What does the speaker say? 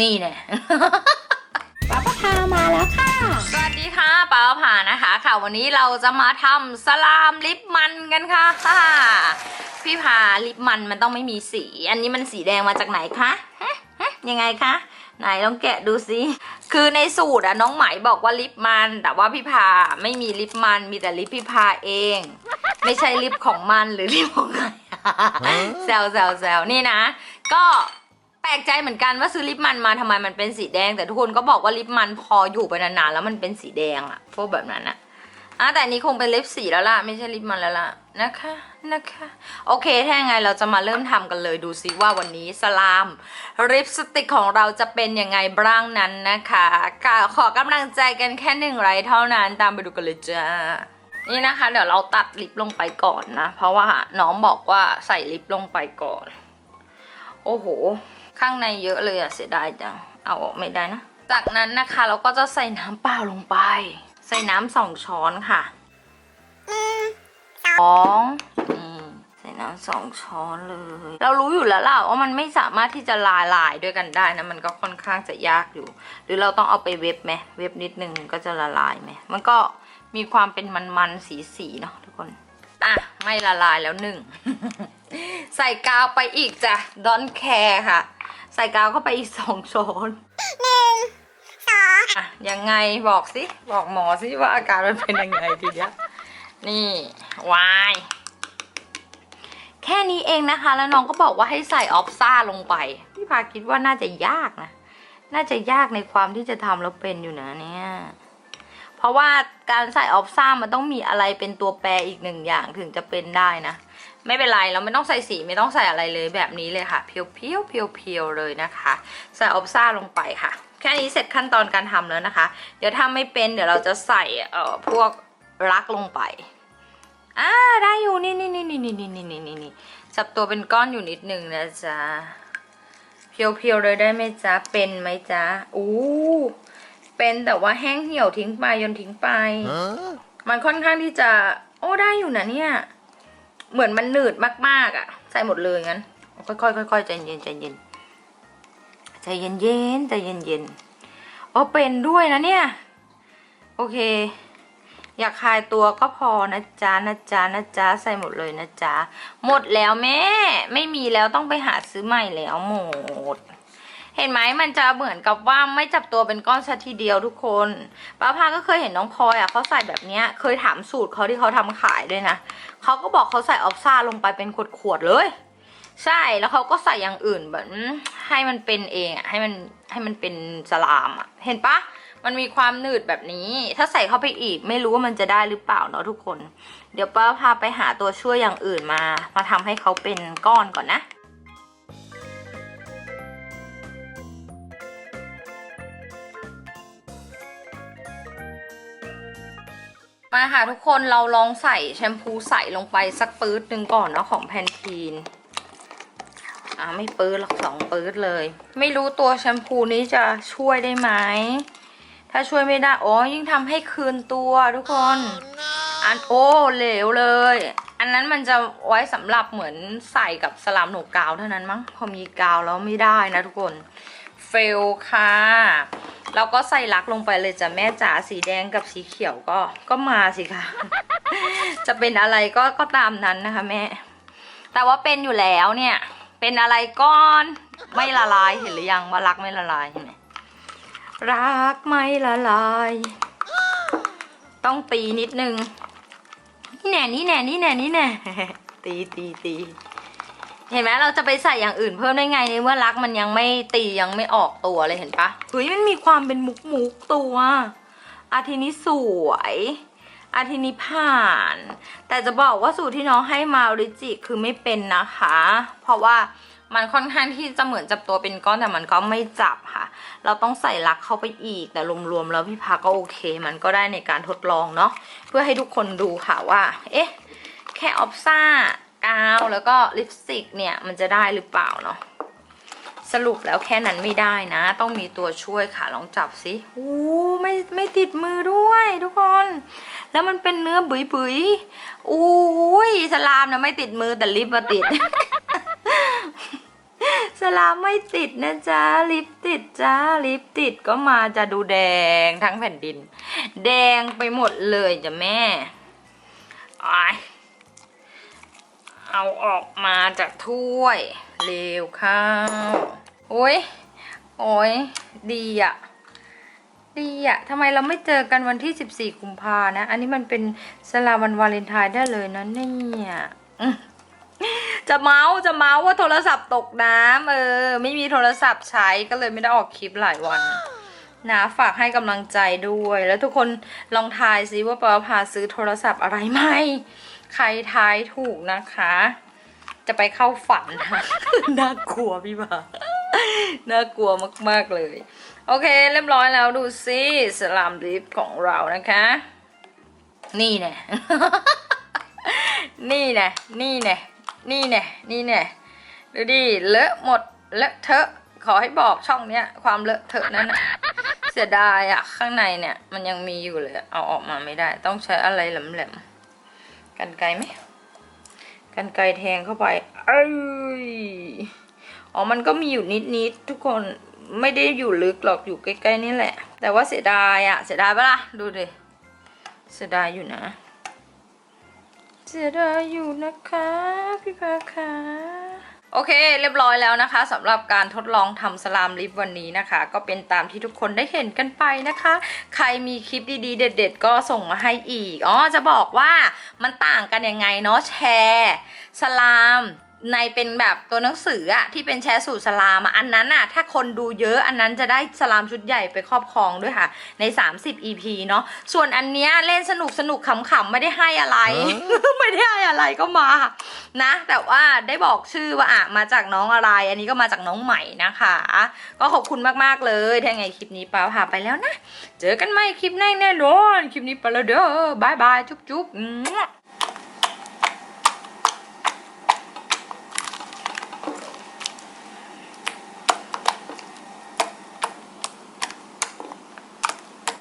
นี่แน่ป้าปะพามาแล้วค่ะ สวัสดีค่ะป้าผ่านะคะ ค่ะวันนี้เราจะมาทำสลามลิปมันกันค่ะค่ะพี่พาลิปมันมันต้องไม่มีสี อันนี้มันสีแดงมาจากไหนคะฮะฮะยังไงคะไหนลองแกะดูสิ คือในสูตรอะน้องไหมบอกว่าลิปมัน แต่ว่าพี่พาไม่มีลิปมันมีแต่ลิปพี่พาเอง ไม่ใช่ลิปของมันหรือลิปของใครแซวแซวแซวนี่นะ ก็แปลกใจเหมือนกันว่าซื้อลิปมันมาทำไมมันเป็นสีแดง แต่ทุกคนก็บอกว่าลิปมันพออยู่ไปนานๆแล้วมันเป็นสีแดงอะพวกแบบนั้นอะอะแต่นี้คงเป็นลิปสีแล้วล่ะไม่ใช่ลิปมันแล้วล่ะนะคะนะคะ โอเคถ้ายังไงเราจะมาเริ่มทำกันเลยดูซิว่าวันนี้สลามลิปสติกของเราจะเป็นยังไงบ้างนั้นนะคะก็ขอกำลังใจกันแค่หนึ่งไลค์เท่านั้นตามไปดูกันเลยจ้านี่นะคะ เดี๋ยวเราตัดลิปลงไปก่อนนะ เพราะว่าน้องบอกว่าใส่ลิปลงไปก่อน โอ้โห ข้างในเยอะเลยอะเสียดายจังเอาออกไม่ได้นะ จากนั้นนะคะเราก็จะใส่น้ำเปล่าลงไป ใส่น้ำสองช้อนค่ะสองอืมใส่น้ำสองช้อนเลย เรารู้อยู่แล้วล่ะว่ามันไม่สามารถที่จะละลายด้วยกันได้นะมันก็ค่อนข้างจะยากอยู่ หรือเราต้องเอาไปเว็บไหมเว็บนิดนึงก็จะละลายไหมมันก็มีความเป็นมันๆสีๆเนาะทุกคนอะไม่ละลายแล้วหนึ่ง ใส่กาวไปอีกจ้ะดอนแคร์ค่ะ ใส่กาวเข้าไปอีกสองช้อนอะยังไงบอกสิ บอกหมอสิว่าอาการมันเป็นยังไงทีเนี้ยนี่วายแค่นี้เองนะคะ แล้วน้องก็บอกว่าให้ใส่ออฟซ่าลงไป พี่พาคิดว่าน่าจะยากนะ น่าจะยากในความที่จะทำแล้วเป็นอยู่นะเนี่ย เพราะว่าการใส่ออฟซ่ามันต้องมีอะไรเป็นตัวแปรอีกหนึ่งอย่างถึงจะเป็นได้นะ ไม่เป็นไรเราไม่ต้องใส่สีไม่ต้องใส่อะไรเลยแบบนี้เลยค่ะ เพียวเพียวเพียวเพียวๆเลยนะคะ ใส่ออฟซ่าลงไปค่ะ แค่นี้เสร็จขั้นตอนการทำแล้วนะคะ เดี๋ยวถ้าไม่เป็นเดี๋ยวเราจะใส่เอ่อพวกรักลงไปอ่าได้อยู่นี่นี่นี่นี่นี่นี่นี่นี่นี่จับตัวเป็นก้อนอยู่นิดนึงนะจ๊ะเพียวเพียวๆเลยได้ไหมจ๊ะเป็นไหมจ๊ะอู้เป็นแต่ว่าแห้งเหี่ยวทิ้งไปโยนทิ้งไป มันค่อนข้างที่จะ โอ้ได้อยู่นะเนี่ย เหมือนมันหนืดมากๆอะ ใส่หมดเลยงั้น ค่อยๆค่อยๆใจเย็นใจเย็นใจเย็นเย็นใจเย็นเย็นอ๋อเป็นด้วยนะเนี่ย โอเค อยากคลายตัวก็พอนะจ๊ะนะจ๊ะนะจ๊ะใส่หมดเลยนะจ๊ะหมดแล้วแม่ ไม่มีแล้วต้องไปหาซื้อใหม่แล้วหมด เห็นไหมมันจะเหมือนกับว่าไม่จับตัวเป็นก้อนซะทีเดียวทุกคนป้าพาก็เคยเห็นน้องพลอยอะเขาใส่แบบเนี้ยเคยถามสูตรเขาที่เขาทำขายด้วยนะเขาก็บอกเขาใส่ออฟซ่าลงไปเป็นขวดๆเลย ใช่แล้วเขาก็ใส่อย่างอื่นแบบให้มันเป็นเองอะให้มันให้มันเป็นสลามอะเห็นปะมันมีความหนืดแบบนี้ ถ้าใส่เข้าไปอีก ไม่รู้ว่ามันจะได้หรือเปล่าเนาะทุกคน เดี๋ยวป้าพาไปหาตัวช่วยอย่างอื่นมา มาทำให้เขาเป็นก้อนก่อนนะ มาค่ะทุกคนเราลองใส่แชมพูใส่ลงไปสักปื๊ดหนึ่งก่อนเนาะของแพนทีนอ่าไม่ปื๊ดหรอกสองปื๊ดเลย ไม่รู้ตัวแชมพูนี้จะช่วยได้ไหมถ้าช่วยไม่ได้อ๋อยิ่งทำให้คืนตัวทุกคน อันโอ้เหลวเลย อันนั้นมันจะไว้สำหรับเหมือนใส่กับสลามหนูกาวเท่านั้นมั้งพอมีกาวแล้วไม่ได้นะทุกคนเฟลค่ะแล้วก็ใส่ลักลงไปเลยจ้ะแม่จ๋าสีแดงกับสีเขียวก็ก็มาสิคะจะเป็นอะไรก็ก็ตามนั้นนะคะแม่ แต่ว่าเป็นอยู่แล้วเนี่ย เป็นอะไรก้อนไม่ละลายเห็นหรือยังว่ารักไม่ละลายเห็นไหมรักไม่ละลาย ต้องตีนิดนึงนี่แน่นี่แน่นี่แน่นี่แน่ตีตีตี เห็นไหมเราจะไปใส่อย่างอื่นเพิ่มได้ไงในเมื่อรักมันยังไม่ตียังไม่ออกตัวเลยเห็นปะเฮ้ยมันมีความเป็นมุกมุกตัวอาทีนี้สวยอาทีนี้ผ่าน แต่จะบอกว่าสูตรที่น้องให้มาริจิคือไม่เป็นนะคะ เพราะว่ามันค่อนข้างที่จะเหมือนจับตัวเป็นก้อนแต่มันก็ไม่จับค่ะ เราต้องใส่ลักเข้าไปอีกแต่รวมๆแล้วพี่พาก็โอเค มันก็ได้ในการทดลองเนาะเพื่อให้ทุกคนดูค่ะว่า เอ๊ะ แค่ออฟซ่า กาวแล้วก็ลิปสติกเนี่ยมันจะได้หรือเปล่าเนาะสรุปแล้วแค่นั้นไม่ได้นะ ต้องมีตัวช่วยค่ะลองจับสิอู้ไม่ไม่ติดมือด้วยทุกคน แล้วมันเป็นเนื้อบุยบุยๆอุ้ยสลามนะไม่ติดมือแต่ลิปมาติด สลามไม่ติดนะจ๊ะลิปติดจ้าลิปติดก็มาจะดูแดงทั้งแผ่นดิน แดงไปหมดเลยจ้ะแม่อาย เอาออกมาจากถ้วย เร็วข้าวโอ้ยโอ้ยดีอะดีอะทำไมเราไม่เจอกันวันที่ 14กุมภานะ อันนี้มันเป็นสลาวันวาเลนไทน์ได้เลยนะเนี่ยจะเมาส์จะเมาส์ว่าโทรศัพท์ตกน้ำเออ ไม่มีโทรศัพท์ใช้ก็เลยไม่ได้ออกคลิปหลายวันนะฝากให้กำลังใจด้วย แล้วทุกคนลองทายซิว่าปาพาซื้อโทรศัพท์อะไรไหม ใครทายถูกนะคะ จะไปเข้าฝันนะน่ากลัวพี่บ่าน่ากลัวมาก ๆ เลย โอเค เรียบร้อยแล้วดูซิสลามลิฟของเรานะคะ นี่แน่นี่แน่นี่แน่นี่แน่นี่แน่ดูดิเลอะหมดเลอะเทอะขอให้บอกช่องเนี้ยความเลอะเทอะนั้นนะเสียดายอะข้างในเนี่ย มันยังมีอยู่เลย เอาออกมาไม่ได้ ต้องใช้อะไรแหลมๆ กันไกลไหมกันไกลแทงเข้าไป เอ้ย อ๋อ มันก็มีอยู่นิดๆทุกคน ไม่ได้อยู่ลึกหรอก อยู่ใกล้ๆนี่แหละ แต่ว่าเสียดายอะเสียดายปะล่ะ ดูดิ เสียดายอยู่นะ เสียดายอยู่นะคะ พี่พาค่ะ โอเค เรียบร้อยแล้วนะคะสำหรับการทดลองทำสลามลิฟวันนี้นะคะ ก็เป็นตามที่ทุกคนได้เห็นกันไปนะคะ ใครมีคลิปดีๆ เด็ด ๆ ก็ส่งมาให้อีกอ๋อจะบอกว่ามันต่างกันยังไงเนาะแชร์สลาม ในเป็นแบบตัวหนังสืออะที่เป็นแชร์สูตรสลามอันนั้นอะถ้าคนดูเยอะอันนั้นจะได้สลามชุดใหญ่ไปครอบครองด้วยค่ะ ใน 30 EP เนาะส่วนอันเนี้ยเล่นสนุกสนุกขำๆไม่ได้ให้อะไร ไม่ได้ให้อะไรก็มานะ แต่ว่าได้บอกชื่อว่าอะมาจากน้องอะไร อันนี้ก็มาจากน้องใหม่นะคะ ก็ขอบคุณมากๆเลยถ้าไงคลิปนี้ป้าพาไปแล้วนะ เจอกันใหม่คลิปหน้าแน่นอนคลิปนี้ไปแล้วเด้อบายบายจุ๊บจุ๊บ